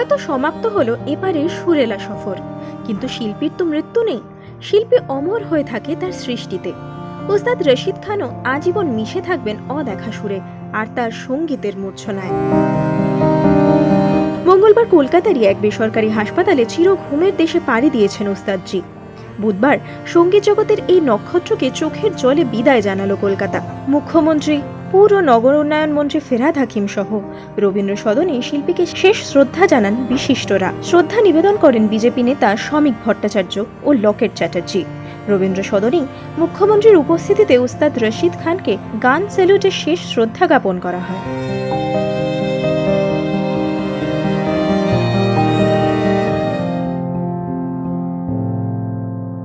হয়তো সমাপ্ত হলো এপারে সুরেলা সফর। কিন্তু শিল্পীর তো মৃত্যু নেই। শিল্পী অমর হয়ে থাকে তার সৃষ্টিতে। উস্তাদ রশিদ খানও আজীবন মিশে থাকবেন অদেখা সুরে, আর তার সঙ্গীতের মূর্ছনায়। মঙ্গলবার কলকাতারই এক বেসরকারি হাসপাতালে চির ঘুমের দেশে পাড়ি দিয়েছেন ওস্তাদজি। বুধবার সংগীত জগতের এই নক্ষত্রকে চোখের জলে বিদায় জানালো কলকাতা। মুখ্যমন্ত্রী পুর ও নগর উন্নয়ন মন্ত্রী ফেরাদ হাকিম সহ রবীন্দ্র সদনে শিল্পীকে শেষ শ্রদ্ধা জানান বিশিষ্টরা। শ্রদ্ধা নিবেদন করেন বিজেপি নেতা শ্রমিক ভট্টাচার্য ও লকেট চ্যাটার্জি। রবীন্দ্র সদনেই মুখ্যমন্ত্রীর উপস্থিতিতে উস্তাদ রশিদ খানকে গান স্যালুটে শেষ শ্রদ্ধা জ্ঞাপন করা হয়।